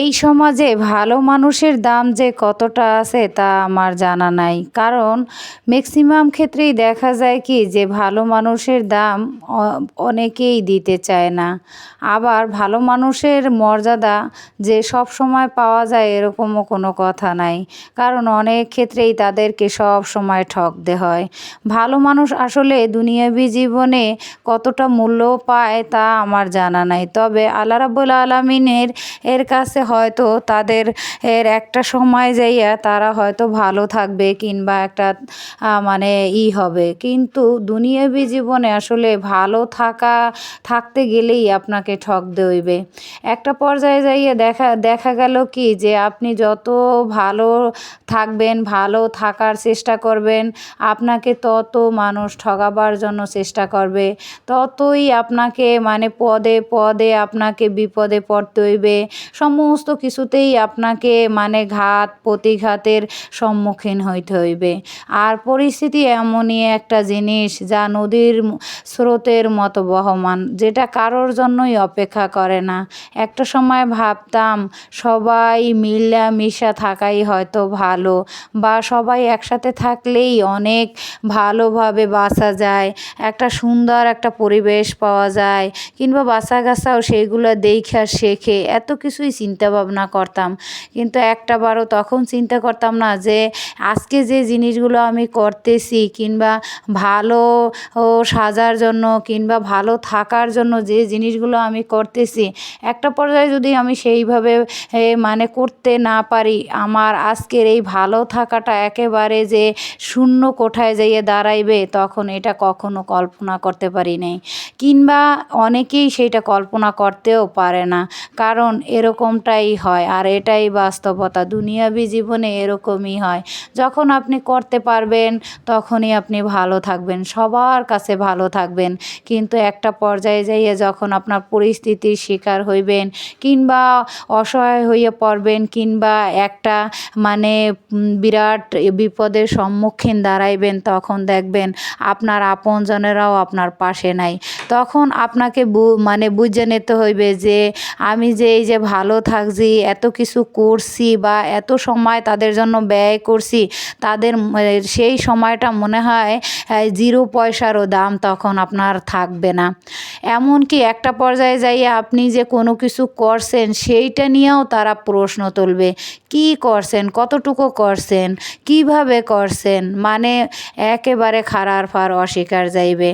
এই সমাজে ভালো মানুষের দাম যে কতটা আছে তা আমার জানা নাই। কারণ ম্যাক্সিমাম ক্ষেত্রেই দেখা যায় কি যে ভালো মানুষের দাম অনেকেই দিতে চায় না। আবার ভালো মানুষের মর্যাদা যে সব সময় পাওয়া যায় এরকমও কোনো কথা নাই। কারণ অনেক ক্ষেত্রেই তাদেরকে সব সময় ঠকতে হয়। ভালো মানুষ আসলে দুনিয়াবি জীবনে কতটা মূল্য পায় তা আমার জানা নাই। তবে আল্লাহ রাব্বুল আলমিনের এর কাছে হয়তো তাদের এর একটা সময় যাইয়া তারা হয়তো ভালো থাকবে কিংবা একটা মানে ই হবে। কিন্তু দুনিয়াবি জীবনে আসলে ভালো থাকা, থাকতে গেলেই আপনাকে ঠকতে হইবে একটা পর্যায়ে যাইয়া দেখা দেখা গেল কি যে আপনি যত ভালো থাকবেন, ভালো থাকার চেষ্টা করবেন, আপনাকে তত মানুষ ঠগাবার জন্য চেষ্টা করবে। ততই আপনাকে মানে পদে পদে আপনাকে বিপদে পড়তে হইবে। সমস্ত কিছুতেই আপনাকে মানে ঘাত, প্রতিঘাতের সম্মুখীন হইতে হইবে। আর পরিস্থিতি এমনই একটা জিনিস যা নদীর স্রোতের মতো বহমান, যেটা কারোর জন্যই অপেক্ষা করে না। একটা সময় ভাবতাম, সবাই মিলা মিশা থাকাই হয়তো ভালো বা সবাই একসাথে থাকলেই অনেক ভালোভাবে বাঁচা যায়, একটা সুন্দর একটা পরিবেশ পাওয়া যায়, কিংবা বাচ্চা কাচ্চাও সেইগুলো দেখা শেখে, এত কিছুই চিন্তা ভাবনা করতাম। কিন্তু একটা বারও তখন চিন্তা করতাম না যে, আজকে যে জিনিসগুলো আমি করতেছি কিংবা ভালো ও সাজার জন্য কিংবা ভালো থাকার জন্য যে জিনিসগুলো আমি করতেছি, একটা পর্যায়ে যদি আমি সেইভাবে মানে করতে না পারি, আমার আজকের এই ভালো থাকাটা একেবারে যে শূন্য কোঠায় যাইয়ে দাঁড়াইবে, তখন এটা কখনো কল্পনা করতে পারি নাই। কিংবা অনেকেই সেইটা কল্পনা করতেও পারে না। কারণ এরকমটাই হয় আর এটাই বাস্তবতা। দুনিয়াবি জীবনে এরকমই হয়। যখন আপনি করতে পারবেন, তখনই আপনি ভালো থাকবেন, সবার কাছে ভালো থাকবেন। কিন্তু একটা পর্যায়ে যাইয়ে যখন আপনার পরিস্থিতির শিকার হইবেন কিংবা অসহায় হয়ে পড়বেন কিংবা একটা মানে বিরাট বিপদের সম্মুখীন দাঁড়াইবেন, তখন দেখবেন আপনার আপনজনেরাও আপনার পাশে নাই। তখন আপনাকে মানে বুঝে নিতে হইবে যে আমি যে এই যে ভালো থাকছি, এত কিছু করছি বা এত সময় তাদের জন্য ব্যয় করছি, তাদের সেই সময়টা মনে হয় জিরো পয়সারও দাম তখন আপনার থাকবে না। এমনকি একটা পর্যায়ে যাইয়ে আপনি যে কোনো কিছু করছেন, সেইটা নিয়েও তারা প্রশ্ন তুলবে, কি করছেন? কতটুকু করছেন? কীভাবে করছেন? মানে একেবারে খারার ফার অস্বীকার যাইবে।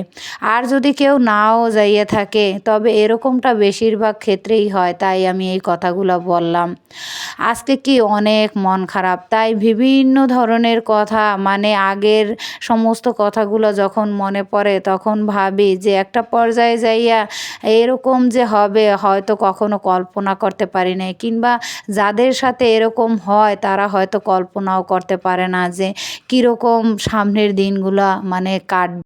আর যদি কেউ নাও যাইয়া থাকে। তবে এরকমটা বেশিরভাগ ক্ষেত্রেই হয়, তাই আমি এই কথাগুলো বললাম। আজকে কি অনেক মন খারাপ? তাই বিভিন্ন ধরনের কথা মানে আগের সমস্ত কথাগুলো যখন মনে পড়ে, তখন ভাবি যে একটা পর্যায়ে যাইয়া এরকম যে হবে, হয়তো কখনো কল্পনা করতে পারি নাই। কিংবা যাদের সাথে এরকম হয়, তারা হয়তো কল্পনাও করতে পারে না যে কীরকম সামনের দিনগুলো মানে কাটবে।